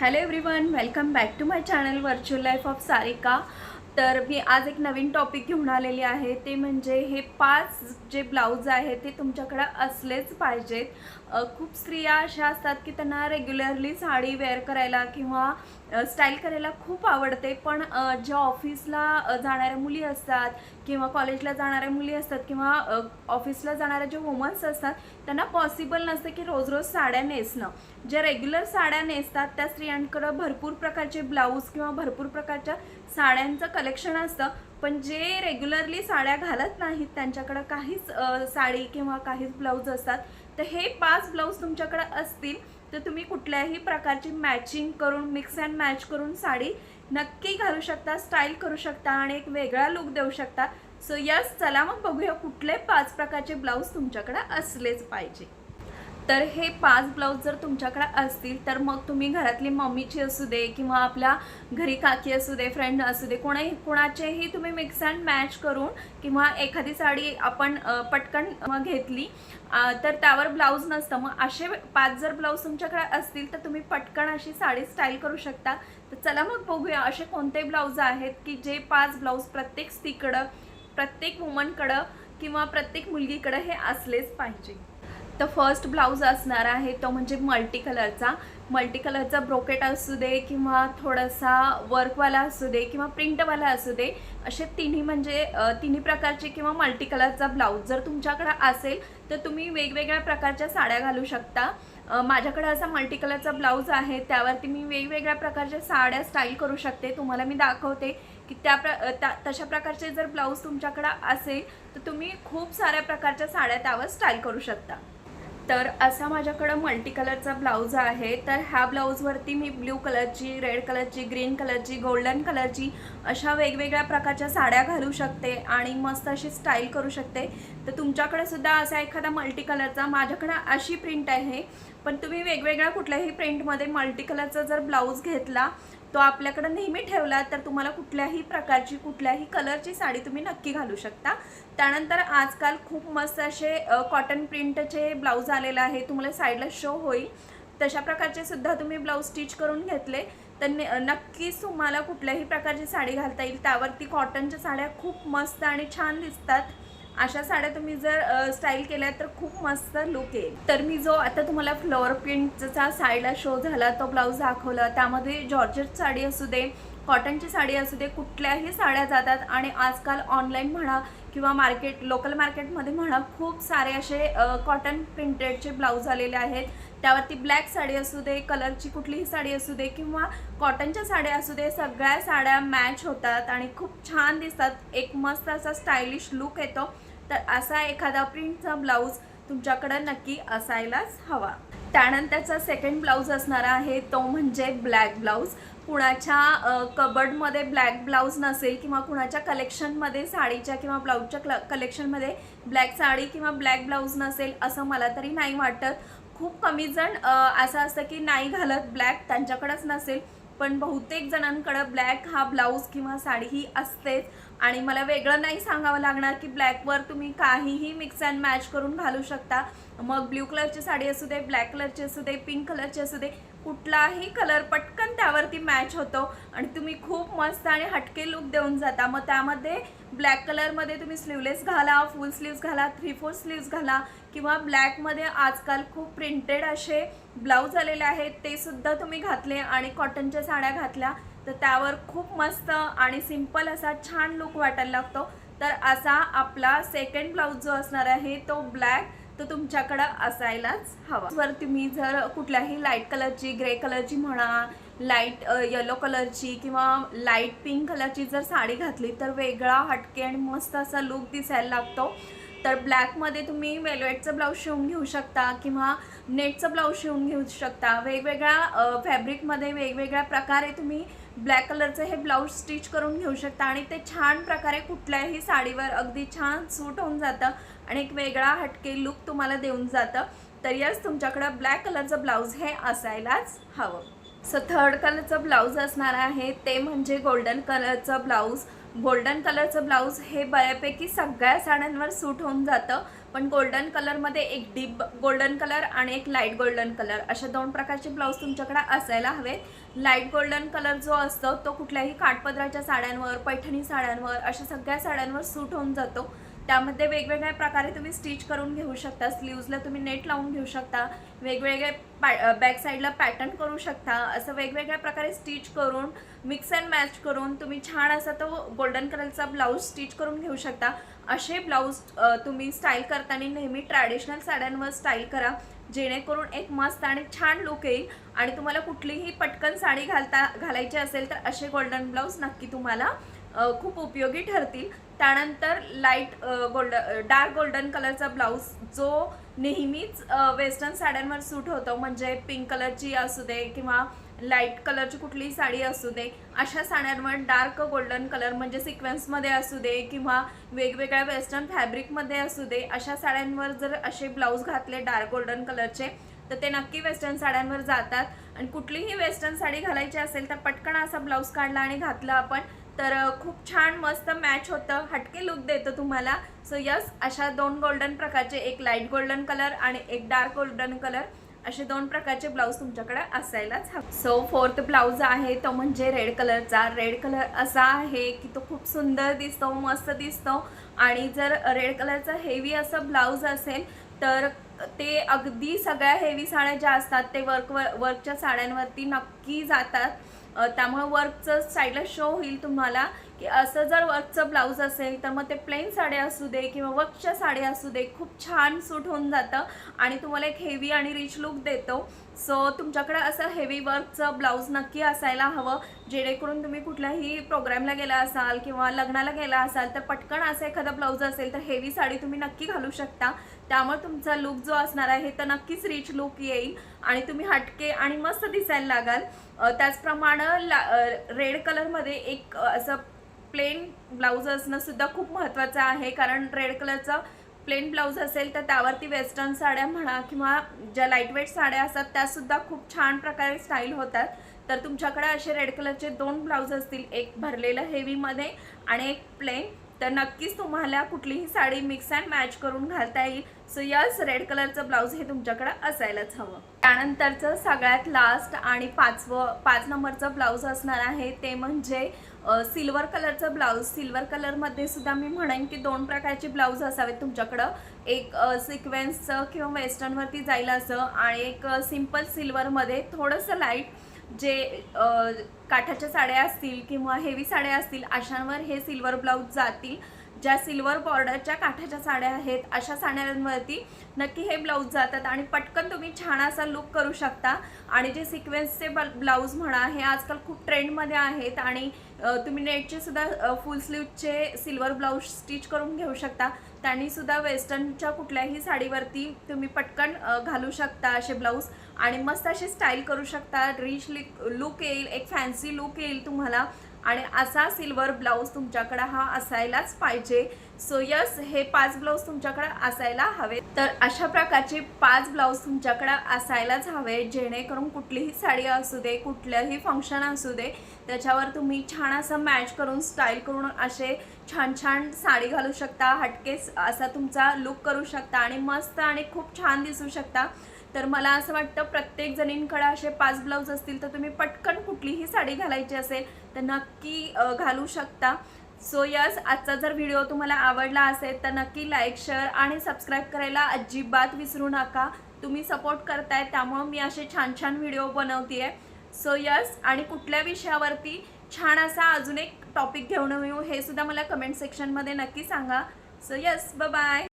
Hello everyone welcome back to my channel virtual life of Sarika तर मी आज एक नवीन टॉपिक घेऊन आलेली आहे. ते म्हणजे हे पाच जे ब्लाऊज आहे ते तुमच्याकडं असलेच पाहिजेत. खूप स्त्रिया अशा असतात की त्यांना रेग्युलरली साडी वेअर करायला किंवा स्टाईल करायला खूप आवडते. पण ज्या ऑफिसला जाणाऱ्या मुली असतात किंवा कॉलेजला जाणाऱ्या मुली असतात किंवा ऑफिसला जाणाऱ्या जे वुमन्स असतात त्यांना पॉसिबल नसतं की रोज रोज साड्या नेसणं. ज्या रेग्युलर साड्या नेसतात त्या स्त्रियांकडं भरपूर प्रकारचे ब्लाऊज किंवा भरपूर प्रकारच्या साड्यांचं कलेक्शन असतं. पण जे रेग्युलरली साड्या घालत नाहीत त्यांच्याकडं काहीच साडी किंवा काहीच ब्लाऊज असतात. तर हे पाच ब्लाऊज तुमच्याकडं असतील तर तुम्ही कुठल्याही प्रकारची मॅचिंग करून मिक्स अँड मॅच करून साडी नक्की घालू शकता स्टाईल करू शकता आणि एक वेगळा लुक देऊ शकता. सो यस चला मग बघूया कुठले पाच प्रकारचे ब्लाऊज तुमच्याकडे असलेच पाहिजे. तर हे पाच ब्लाऊज जर तुमच्याकडे असतील तर मग तुम्ही घरातली मम्मीची असू दे किंवा आपल्या घरी काकी असू दे फ्रेंड असू दे कोणाही कोणाचेही तुम्ही मिक्स अँड मॅच करून किंवा एखादी साडी आपण पटकन घेतली तर त्यावर ब्लाऊज नसतं. मग असे पाच जर ब्लाऊज तुमच्याकडे असतील तर तुम्ही पटकन अशी साडी स्टाईल करू शकता. तर चला मग बघूया असे कोणते ब्लाऊज आहेत की जे पाच ब्लाऊज प्रत्येक स्त्रीकडं प्रत्येक वुमनकडं किंवा प्रत्येक मुलगीकडं हे असलेच पाहिजे. तर फर्स्ट ब्लाऊज असणार आहे तो म्हणजे मल्टी कलरचा मल्टी कलरचा ब्रोकेट असू दे किंवा थोडासा वर्कवाला असू दे किंवा प्रिंटवाला असू दे असे तिन्ही म्हणजे तिन्ही प्रकारचे किंवा मल्टी कलरचा ब्लाऊज जर तुमच्याकडं असेल तर तुम्ही वेगवेगळ्या प्रकारच्या साड्या घालू शकता. माझ्याकडे असा मल्टी कलरचा ब्लाऊज आहे त्यावरती मी वेगवेगळ्या प्रकारच्या साड्या स्टाईल करू शकते. तुम्हाला मी दाखवते की त्या प्र त्या तशा प्रकारचे जर ब्लाऊज तुमच्याकडं असेल तर तुम्ही खूप साऱ्या प्रकारच्या साड्या त्यावर स्टाईल करू शकता. तर असा माझ्याकडं मल्टी कलरचा ब्लाऊज आहे तर ह्या ब्लाऊजवरती मी ब्ल्यू कलरची रेड कलरची ग्रीन कलरची गोल्डन कलरची अशा वेगवेगळ्या प्रकारच्या साड्या घालू शकते आणि मस्त अशी स्टाईल करू शकते. तर तुमच्याकडे सुद्धा असा एखादा मल्टी कलरचा माझ्याकडं अशी प्रिंट आहे पण तुम्ही वेगवेगळ्या कुठल्याही प्रिंटमध्ये मल्टी कलरचा जर ब्लाऊज घेतला तो आपल्याकडे नेहमी ठेवला तर तुम्हाला कुठल्याही प्रकारची कुठल्याही कलरची साडी तुम्ही नक्की घालू शकता. त्यानंतर आजकाल खूप मस्त असे कॉटन प्रिंटचे ब्लाऊज आलेले आहे तुम्हाला साईडला शो होईल. तशा प्रकारचे सुद्धा तुम्ही ब्लाऊज स्टिच करून घेतले. तर नक्कीच तुम्हाला कुठल्याही प्रकारची साडी घालता येईल. त्यावरती कॉटनच्या साड्या खूप मस्त आणि छान दिसतात. अशा साड्या तुम्ही जर स्टाईल केल्या तर खूप मस्त लुक येईल. तर मी जो आता तुम्हाला फ्लॉवर प्रिंटचा साईडला शो झाला तो ब्लाऊज दाखवला त्यामध्ये जॉर्जेट साडी असू दे कॉटनची साडी असू दे कुठल्याही साड्या जातात. आणि आजकाल ऑनलाईन म्हणा किंवा मार्केट लोकल मार्केटमध्ये म्हणा खूप सारे असे कॉटन प्रिंटेडचे ब्लाऊज आलेले आहेत. त्यावरती ब्लॅक साडी असू दे कलरची कुठलीही साडी असू दे किंवा कॉटनच्या साड्या असू दे सगळ्या साड्या मॅच होतात आणि खूप छान दिसतात. एक मस्त असा स्टायलिश लुक येतो. तर असा एखादा प्रिंटचा ब्लाऊज तुमच्याकडं नक्की असायलाच हवा. त्यानंतरचा सेकंड ब्लाऊज असणार आहे तो म्हणजे ब्लॅक ब्लाऊज कुणाच्या कबडमध्ये कबर्डमध्ये ब्लॅक ब्लाऊज नसेल किंवा कुणाच्या कलेक्शनमध्ये साडीच्या किंवा ब्लाऊजच्या क्ल कलेक्शनमध्ये ब्लॅक साडी किंवा ब्लॅक ब्लाऊज नसेल असं मला तरी नाही वाटत. खूप कमी जण असं असतं की नाही घालत ब्लॅक त्यांच्याकडंच नसेल पण बहुतेक जणांकडं ब्लॅक हा ब्लाऊज किंवा साडी ही असतेच. आणि मला वेगळं नाही सांगावं लागणार की ब्लॅकवर तुम्ही काहीही मिक्स अँड मॅच करून घालू शकता. मग ब्ल्यू कलरची साडी असू दे ब्लॅक कलरची असू दे पिंक कलरची असू दे कुठलाही कलर पटकन त्यावरती मॅच होतो आणि तुम्ही खूप मस्त आणि हटके लुक देऊन जाता. मग त्यामध्ये ब्लॅक कलरमध्ये तुम्ही स्लीवलेस घाला फुल स्लीव्स घाला थ्री फोर स्लीव्स घाला किंवा ब्लॅकमध्ये आजकाल खूप प्रिंटेड असे ब्लाऊज आलेले आहेत ते सुद्धा तुम्ही घातले आणि कॉटनच्या साड्या घातल्या तर त्यावर खूप मस्त आणि सिंपल असा छान लुक वाटायला लागतो. तर असा आपला सेकंड ब्लाऊज जो असणार आहे तो ब्लॅक तो तुमच्याकडं असायलाच हवा. वर तुम्ही जर कुठल्याही लाइट कलरची ग्रे कलरची म्हणा लाइट येलो कलरची किंवा लाइट पिंक कलरची जर साडी घातली तर वेगळा हटके आणि मस्त असा लुक दिसायला लागतो. तर ब्लॅकमध्ये तुम्ही वेलवेटचं ब्लाऊज शिवून घेऊ शकता किंवा नेटचं ब्लाऊज शिवून घेऊ शकता. वेगवेगळ्या फॅब्रिकमध्ये वेगवेगळ्या प्रकारे तुम्ही ब्लॅक कलरचं हे ब्लाऊज स्टिच करून घेऊ शकता. आणि ते छान प्रकारे कुठल्याही साडीवर अगदी छान सूट होऊन जातं आणि एक वेगळा हटके लुक तुम्हाला देऊन जातं. तर यस तुमच्याकडं ब्लॅक कलरचं ब्लाऊज हे असायलाच हवं. सो थर्ड कलरचं ब्लाऊज असणार आहे. ते म्हणजे गोल्डन कलरचं ब्लाऊज. गोल्डन कलरचं ब्लाऊज हे बऱ्यापैकी सगळ्या साड्यांवर सूट होऊन जातं. पण गोल्डन कलरमध्ये एक डीप गोल्डन कलर आणि एक लाइट गोल्डन कलर अशा दोन प्रकारचे ब्लाऊज तुमच्याकडे असायला हवेत. लाइट गोल्डन कलर जो असतो तो कुठल्याही काठपदराच्या साड्यांवर पैठणी साड्यांवर अशा सगळ्या साड्यांवर सूट होऊन जातो. त्यामध्ये वेगवेगळ्या प्रकारे तुम्ही स्टिच करून घेऊ शकता स्लीव्जला तुम्ही नेट लावून घेऊ शकता वेगवेगळे पॅ बॅक साईडला पॅटर्न करू शकता असं वेगवेगळ्या प्रकारे स्टिच करून मिक्स अँड मॅच करून तुम्ही छान असा तो गोल्डन कलरचा ब्लाऊज स्टिच करून घेऊ शकता. असे ब्लाऊज तुम्ही स्टाईल करताना नेहमी ट्रॅडिशनल साड्यांवर स्टाईल करा जेणेकरून एक मस्त आणि छान लुक येईल. आणि तुम्हाला कुठलीही पटकन साडी घालता घालायची असेल तर असे गोल्डन ब्लाऊज नक्की तुम्हाला खूप उपयोगी ठरतील. त्यानंतर लाइट गोल्ड डार्क गोल्डन कलरचा ब्लाऊज जो नेहमीच वेस्टर्न साड्यांवर सूट होतो म्हणजे पिंक कलरची असू दे किंवा लाइट कलरची कुठलीही साडी असू दे अशा साड्यांवर डार्क गोल्डन कलर म्हणजे सिक्वेन्समध्ये असू दे किंवा वेगवेगळ्या वेस्टर्न फॅब्रिकमध्ये असू दे अशा साड्यांवर जर असे ब्लाऊज घातले डार्क गोल्डन कलरचे तर ते नक्की वेस्टर्न साड्यांवर जातात. आणि कुठलीही वेस्टर्न साडी घालायची असेल तर पटकन असा ब्लाऊज काढला आणि घातला आपण. तर खूप छान मस्त मॅच होतं. हटके लुक देतो तुम्हाला. सो यस अशा दोन गोल्डन प्रकारचे एक लाइट गोल्डन कलर आणि एक डार्क गोल्डन कलर असे दोन प्रकारचे ब्लाऊज तुमच्याकडे असायलाच हवे. सो फोर्थ ब्लाऊज आहे तो म्हणजे रेड कलरचा रेड कलर असा आहे की तो खूप सुंदर दिसतो मस्त दिसतो. आणि जर रेड कलरचा हेवी असं ब्लाऊज असेल तर ते अगदी सगळ्या हेवी साड्या ज्या असतात ते वर्क वर्कच्या साड्यांवरती नक्की जातात. त्यामुळे वर्कचं साईडला शो होईल तुम्हाला. की असं जर वर्कचं ब्लाऊज असेल तर मग ते प्लेन साड्या असू दे किंवा वर्कच्या साड्या असू दे खूप छान सूट होऊन जातं. आणि तुम्हाला एक हेवी आणि रिच लुक देतो. सो तुमच्याकडे असं हेवी वर्कचं ब्लाऊज नक्की असायला हवं. जेणेकरून तुम्ही कुठल्याही प्रोग्रामला गेला असाल किंवा लग्नाला गेला असाल तर पटकन असं एखादा ब्लाऊज असेल तर हेवी साडी तुम्ही नक्की घालू शकता. त्यामुळे तुमचा लुक जो असणार आहे तर नक्कीच रिच लुक येईल. आणि तुम्ही हटके आणि मस्त दिसायला लागाल. त्याचप्रमाणे ला रेड कलरमध्ये एक असं प्लेन ब्लाऊज असणं सुद्धा खूप महत्त्वाचं आहे. कारण रेड कलरचं प्लेन ब्लाऊज असेल तर त्यावरती वेस्टर्न साड्या म्हणा किंवा ज्या लाईटवेट साड्या असतात त्यासुद्धा खूप छान प्रकारे स्टाईल होतात. तर तुमच्याकडे असे रेड कलरचे दोन ब्लाऊज असतील एक भरलेलं हेवीमध्ये आणि एक प्लेन तर नक्कीच तुम्हाला कुठलीही साडी मिक्स अँड मॅच करून घालता येईल. सो यस रेड कलरचं ब्लाऊज हे तुमच्याकडे असायलाच हवं. त्यानंतरचं सगळ्यात लास्ट आणि पाचवं पाच नंबरचं ब्लाऊज असणार आहे ते म्हणजे सिल्वर कलरचं ब्लाऊज सिल्वर कलरमध्ये सुद्धा मी म्हणेन की दोन प्रकारचे ब्लाऊज असावेत तुमच्याकडं. एक सिक्वेन्सचं किंवा वेस्टर्नवरती जाईल असं आणि एक सिंपल सिल्वरमध्ये थोडंसं लाइट जे काठाच्या साड्या असतील किंवा हेवी साड्या असतील अशांवर हे सिल्वर ब्लाऊज जातील. ज्या सिल्वर बॉर्डरच्या काठाच्या साड्या आहेत अशा साड्यांवरती नक्की हे ब्लाऊज जातात आणि पटकन तुम्ही छान असा लुक करू शकता. आणि जे सिक्वेन्सचे ब्लाऊज म्हणा हे आजकाल खूप ट्रेंडमध्ये आहेत आणि तुम्ही नेटचे सुद्धा फुल स्लीवचे सिल्वर ब्लाऊज स्टिच करून घेऊ शकता. त्यांनी सुद्धा वेस्टर्नच्या कुठल्याही साडीवरती तुम्ही पटकन घालू शकता असे ब्लाऊज आणि मस्त अशी स्टाईल करू शकता. रिच लुक येईल एक फॅन्सी लुक येईल तुम्हाला. आणि असा सिल्वर ब्लाऊज तुमच्याकडे हा असायलाच पाहिजे. सो यस हे पाच ब्लाऊज तुमच्याकडे असायला हवे. तर अशा प्रकारचे पाच ब्लाऊज तुमच्याकडे असायलाच हवे जेणेकरून कुठलीही साडी असू दे कुठलंही फंक्शन असू दे त्याच्यावर तुम्ही छान असं मॅच करून स्टाईल करून असे छान छान साडी घालू शकता हटकेस असा तुमचा लुक करू शकता आणि मस्त आणि खूप छान दिसू शकता. तर मला असं वाटतं प्रत्येक जणींकडे असे पाच ब्लाऊज असतील तर तुम्ही पटकन कुठलीही साडी घालायची असेल तर नक्की घालू शकता. सो यस आजचा जर व्हिडिओ तुम्हाला आवडला असेल तर नक्की लाईक शेअर आणि सबस्क्राईब करायला अजिबात विसरू नका. तुम्ही सपोर्ट करताय त्यामुळं मी असे छान छान व्हिडिओ बनवते आहे सो यस आणि कुठल्या विषयावरती छान असा अजून एक टॉपिक घेऊन येऊ हे सुद्धा मला कमेंट सेक्शनमध्ये नक्की सांगा. सो यस ब बाय